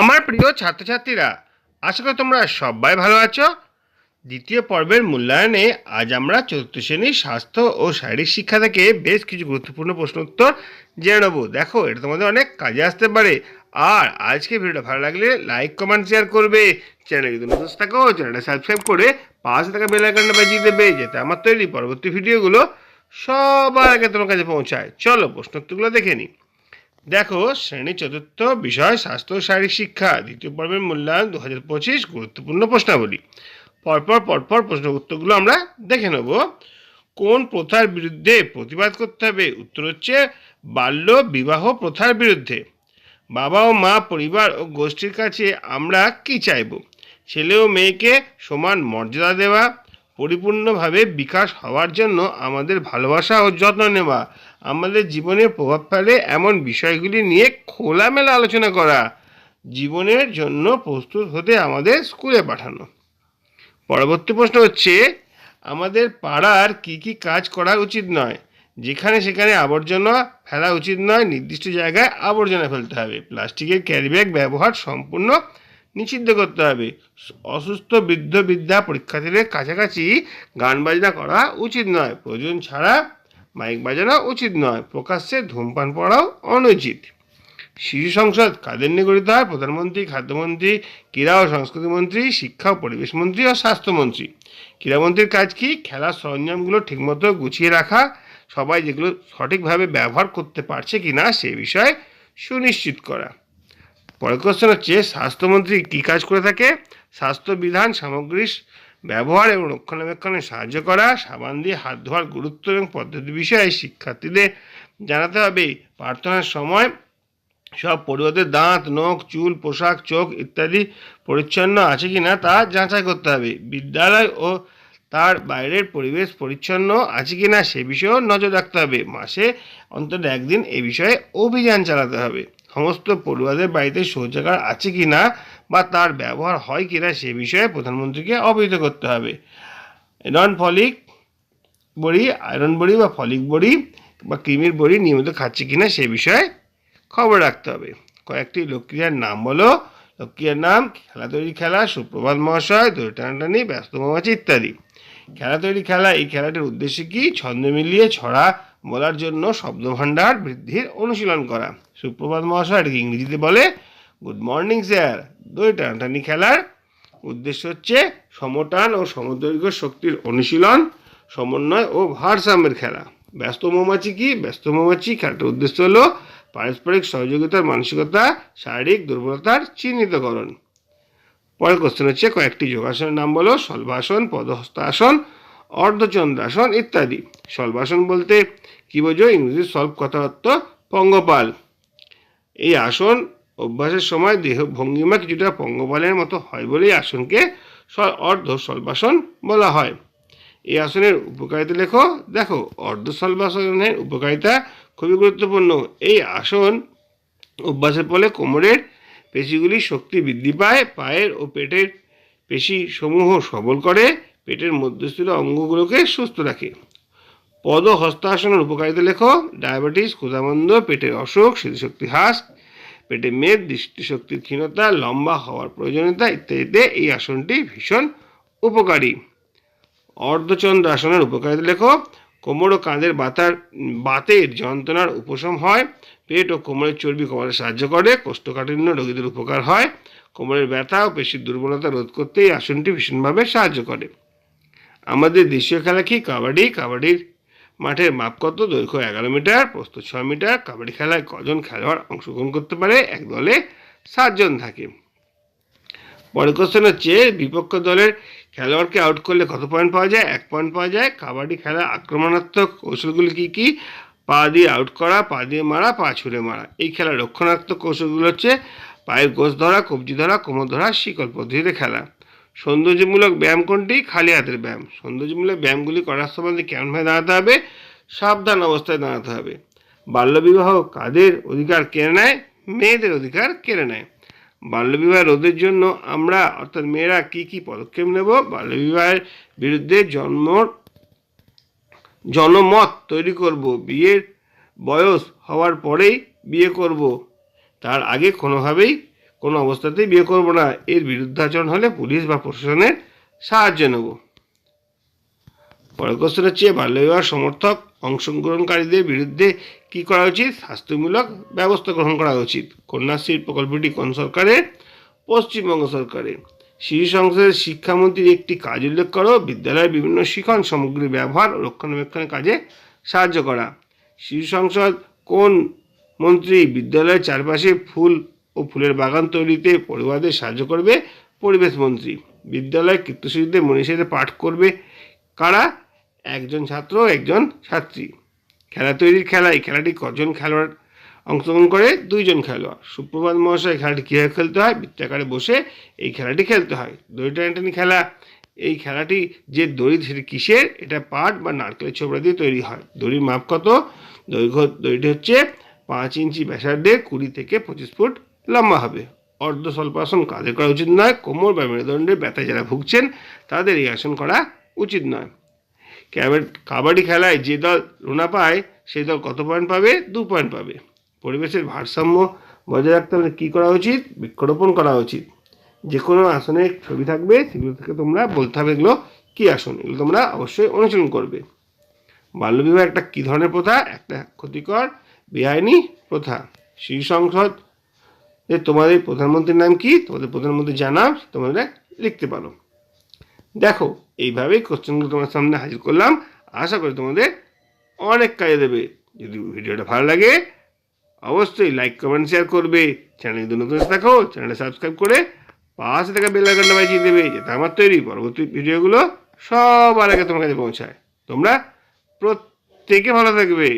আমার প্রিয় ছাত্রছাত্রীরা, আশা করি তোমরা সবাই ভালো আছো। দ্বিতীয় পর্বের মূল্যায়নে আজ আমরা চতুর্থ শ্রেণির স্বাস্থ্য ও শারীরিক শিক্ষা থেকে বেশ কিছু গুরুত্বপূর্ণ প্রশ্ন উত্তর জেনে নেব। দেখো, এটা তোমাদের অনেক কাজে আসতে পারে। আর আজকে ভিডিওটা ভালো লাগলে লাইক, কমেন্ট, শেয়ার করবে। চ্যানেল যদি নতুন থাকো, চ্যানেলটা সাবস্ক্রাইব করে পাশে থাকা বেল আইকনটা বাজিয়ে দেবে, যাতে আমার তৈরি পরবর্তী ভিডিওগুলো সবার আগে তোমার কাছে পৌঁছায়। চলো প্রশ্ন উত্তরগুলো দেখে নিই। দেখো, শ্রেণি চতুর্থ, বিষয়, স্বাস্থ্য, শারীরিক শিক্ষা, দ্বিতীয় পর্বের মূল্যায়ন দু হাজার পঁচিশ, গুরুত্বপূর্ণ প্রশ্নাবলী। পরপর পরপর প্রশ্ন উত্তরগুলো আমরা দেখে নেব। কোন প্রথার বিরুদ্ধে প্রতিবাদ করতে হবে? উত্তর হচ্ছে, বাল্য বিবাহ প্রথার বিরুদ্ধে। বাবা ও মা, পরিবার ও গোষ্ঠীর কাছে আমরা কি চাইব? ছেলে ও মেয়েকে সমান মর্যাদা দেওয়া পরিপূর্ণভাবে বিকাশ হওয়ার জন্য আমাদের ভালোবাসা ও যত্ন নেওয়া, আমাদের জীবনে প্রভাব ফেলে এমন বিষয়গুলি নিয়ে খোলামেলা আলোচনা করা, জীবনের জন্য প্রস্তুত হতে আমাদের স্কুলে পাঠানো। পরবর্তী প্রশ্ন হচ্ছে, আমাদের পাড়ার কি কি কাজ করা উচিত নয়? যেখানে সেখানে আবর্জনা ফেলা উচিত নয়, নির্দিষ্ট জায়গায় আবর্জনা ফেলতে হবে। প্লাস্টিকের ক্যারিব্যাগ ব্যবহার সম্পূর্ণ নিষিদ্ধ করতে হবে। অসুস্থ বৃদ্ধ বৃদ্ধা পরীক্ষার্থীদের কাছাকাছি গান বাজনা করা উচিত নয়। প্রয়োজন ছাড়া মাইক বাজানো উচিত নয়। প্রকাশ্যে ধূমপান পড়াও অনুচিত। শিশু সংসদ কাদের নিয়ে গঠিত হয়? প্রধানমন্ত্রী, খাদ্যমন্ত্রী, ক্রীড়া ও সংস্কৃতি মন্ত্রী, শিক্ষা ও পরিবেশ মন্ত্রী ও স্বাস্থ্যমন্ত্রী। ক্রীড়ামন্ত্রীর কাজ কি? খেলার সরঞ্জামগুলো ঠিকমতো গুছিয়ে রাখা? সবাই যেগুলো সঠিকভাবে ব্যবহার করতে পারছে কি না সে বিষয়ে সুনিশ্চিত করা। পরের কোশ্চেন হচ্ছে স্বাস্থ্যমন্ত্রী কী কাজ করে থাকে? স্বাস্থ্য বিধান সামগ্রীর ব্যবহার এবং রক্ষণাবেক্ষণে সাহায্য করা, সাবান দিয়ে হাত ধোয়ার গুরুত্ব এবং পদ্ধতি বিষয়ে শিক্ষার্থীদের জানাতে হবে। প্রার্থনার সময় সব পড়ুয়াদের দাঁত, নখ, চুল, পোশাক, চোখ ইত্যাদি পরিচ্ছন্ন আছে কি না তা যাচাই করতে হবে। বিদ্যালয় ও তার বাইরের পরিবেশ পরিচ্ছন্ন আছে কি না সে বিষয়েও নজর রাখতে হবে। মাসে অন্তত একদিন এ বিষয়ে অভিযান চালাতে হবে। সমস্ত পড়ুয়াদের বাড়িতে শৌচাগার আছে কি না বা তার ব্যবহার হয় কি না সে বিষয়ে প্রধানমন্ত্রীকে অবহিত করতে হবে। নন ফলিক বড়ি, আয়রন বড়ি বা ফলিক বড়ি বা ক্রিমির বড়ি নিয়মিত খাচ্ছে কি না সে বিষয়ে খবর রাখতে হবে। কয়েকটি লোকক্রিয়ার নাম বলো। লোকক্রিয়ার নাম, খেলা তৈরি খেলা, সুপ্রভাত মহাশয়, দড়ি টানাটানি, ব্যস্ত মৌমাছি ইত্যাদি। খেলা তৈরি খেলা, এই খেলাটির উদ্দেশ্য কি? ছন্দ মিলিয়ে, ছড়া বলার জন্য শব্দভাণ্ডার বৃদ্ধির অনুশীলন করা। সুপ্রভাত মহাশয়, এটাকে ইংরেজিতে বলে, গুড মর্নিং, স্যার। দড়ি টানাটানি খেলার উদ্দেশ্য হচ্ছে সমটান ও সমদৈর্ঘ্য শক্তির অনুশীলন, সমন্বয় ও ভারসাম্যের খেলা। ব্যস্ত মৌমাছি কি? ব্যস্ত মৌমাছি খেলাটার উদ্দেশ্য হলো পারস্পরিক সহযোগিতার মানসিকতা, শারীরিক দুর্বলতার চিহ্নিতকরণ। পরের কোশ্চেন হচ্ছে, কয়েকটি যোগাসনের নাম বলো। সলভাসন পদহস্তাসন, অর্ধচন্দ্রাসন ইত্যাদি। সলভাসন বলতে বোঝো ইংরেজি সলভ কথা অর্থ পঙ্গপাল। এই আসন অভ্যাসের সময় দেহ ভঙ্গিমা কিছুটা পঙ্গপালের মতো হয় বলেই আসনকে অর্ধ সলভাসন বলা হয়। এই আসনের উপকারিতা লেখো। দেখো অর্ধ সলভাসনের উপকারিতা খুবই গুরুত্বপূর্ণ। এই আসন অভ্যাসের ফলে কোমরের পেশিগুলির শক্তি বৃদ্ধি পায়, পায়ের ও পেটের পেশি সমূহ সবল করে, পেটের মধ্যস্থিত অঙ্গগুলোকে সুস্থ রাখে। পদ হস্তাসনের উপকারিতা লেখো, ডায়াবেটিস, ক্ষুধামন্দ, পেটের অসুখ, স্মৃতিশক্তি হ্রাস, পেটে মেদ, দৃষ্টিশক্তির ক্ষীণতা, লম্বা হওয়ার প্রয়োজনীয়তা ইত্যাদিতে এই আসনটি ভীষণ উপকারী। অর্ধচন্দ্র আসনের উপকারিতা লেখো, কোমর ও কাঁধের বাতার, বাতের যন্ত্রণার উপশম হয়, পেট ও কোমরের চর্বি কমাতে সাহায্য করে, কোষ্ঠকাঠিন্য রোগীদের উপকার হয়, কোমরের ব্যথা ও পেশির দুর্বলতা রোধ করতে এই আসনটি ভীষণভাবে সাহায্য করে। আমাদের দেশীয় খেলা কি? কাবাডি। কাবাডির মাঠের মাপ কত দৈর্ঘ্য এগারো মিটার প্রস্থ ছয় মিটার, কাবাডি খেলায় কজন খেলোয়াড় অংশগ্রহণ করতে পারে এক দলে সাতজন থাকে। পরের কোশ্চেন হচ্ছে, বিপক্ষ দলের খেলোয়াড়কে আউট করলে কত পয়েন্ট পাওয়া যায়? এক পয়েন্ট পাওয়া যায়। কাবাডি খেলা আক্রমণাত্মক কৌশলগুলি কী কী? পা দিয়ে আউট করা, পা দিয়ে মারা, পা ছুঁড়ে মারা। এই খেলার রক্ষণাত্মক কৌশলগুলো হচ্ছে পায়ের গোছ ধরা, কবজি ধরা, কোমর ধরা, শিকল পদ্ধতিতে খেলা। সৌন্দর্যমূলক ব্যায়াম কোনটি? খালি হাতের ব্যায়াম। সৌন্দর্যমূলক ব্যায়ামগুলি করার সময় কেমনভাবে দাঁড়াতে হবে, সাবধান অবস্থায় দাঁড়াতে হবে। বাল্যবিবাহ কাদের অধিকার কেড়ে নেয়? মেয়েদের অধিকার কেড়ে নেয়। বাল্যবিবাহ রোধের জন্য আমরা, অর্থাৎ মেয়েরা কি কি পদক্ষেপ নেব? বাল্যবিবাহের বিরুদ্ধে জন্ম, জনমত তৈরি করব। বিয়ের বয়স হওয়ার পরেই বিয়ে করব। তার আগে কোনোভাবেই কোনো অবস্থাতেই বিয়ে করব না। এর বিরুদ্ধাচরণ হলে পুলিশ বা প্রশাসনের সাহায্য নেব। পরের কোশ্চেন হচ্ছে বাল্যবিবাহ সমর্থক অংশগ্রহণকারীদের বিরুদ্ধে কি করা উচিত? শাস্তিমূলক ব্যবস্থা গ্রহণ করা উচিত। কন্যাশ্রী প্রকল্পটি কোন সরকারের? পশ্চিমবঙ্গ সরকারের। শিশু সংসদের শিক্ষামন্ত্রীর একটি কাজ উল্লেখ করো, বিদ্যালয়ের বিভিন্ন শিখন সামগ্রী ব্যবহার রক্ষণাবেক্ষণের কাজে সাহায্য করা। শিশু সংসদ কোন মন্ত্রী? বিদ্যালয়ের চারপাশে ফুল ও ফুলের বাগান তৈরিতে পরিবারদের সাহায্য করবে পরিবেশ মন্ত্রী। বিদ্যালয় কীর্তশিল্পে মনীষীদের পাঠ করবে। কারা? একজন ছাত্র, একজন ছাত্রী। খেলা তৈরির খেলা এই খেলাটি কজন খেলোয়াড় অংশগ্রহণ করে? দুইজন খেলোয়াড়। সুপ্রভাত মহাশয়, খেলাটি কীভাবে খেলতে হয়? বৃত্তাকারে বসে এই খেলাটি খেলতে হয়। দড়ি টানাটানি খেলা। এই খেলাটি যে দড়ি, সেটি কিসের? এটা পাট বা নারকেলের ছোবড়া দিয়ে তৈরি হয়। দড়ির মাপ কত? দৈর্ঘ্য, দড়িটি হচ্ছে পাঁচ ইঞ্চি ব্যাসার্ধে কুড়ি থেকে পঁচিশ ফুট লম্বা হবে। অর্ধ স্বল্পাসন কাদের করা উচিত নয়। কোমর বা মেরুদণ্ডের ব্যথায় যারা ভুগছেন, তাদের এই আসন করা উচিত নয়। কাবাডি খেলায় যে দল রোনা পায় সেই দল কত পয়েন্ট পাবে? দু পয়েন্ট পাবে। পরিবেশের ভারসাম্য বজায় রাখতে হলে কী করা উচিত? বৃক্ষরোপণ করা উচিত। যে কোনো আসনের ছবি থাকবে, সেগুলো থেকে তোমরা বলতে হবে এগুলো কী আসন? এগুলো তোমরা অবশ্যই অনুসরণ করবে। বাল্যবিবাহ একটা কী ধরনের প্রথা? একটা ক্ষতিকর বেআইনি প্রথা। শিশু সংসদ যে তোমাদের প্রধানমন্ত্রীর নাম কি? তোমাদের প্রধানমন্ত্রী জানাও তোমাদের লিখতে পারো। দেখো, এইভাবেই কোশ্চেনগুলো তোমার সামনে হাজির করলাম। আশা করি তোমাদের অনেক কাজে দেবে। যদি ভিডিওটা ভালো লাগে, অবশ্যই লাইক কমেন্ট শেয়ার করবে। চ্যানেল যদি নতুন থাকো চ্যানেলটা সাবস্ক্রাইব করে পাশে থাকা বেল আইকনটা বাজিয়ে দেবে, যাতে আমার তৈরি পরবর্তী ভিডিওগুলো সবার আগে তোমার কাছে পৌঁছায়। তোমরা প্রত্যেকে ভালো থাকবে।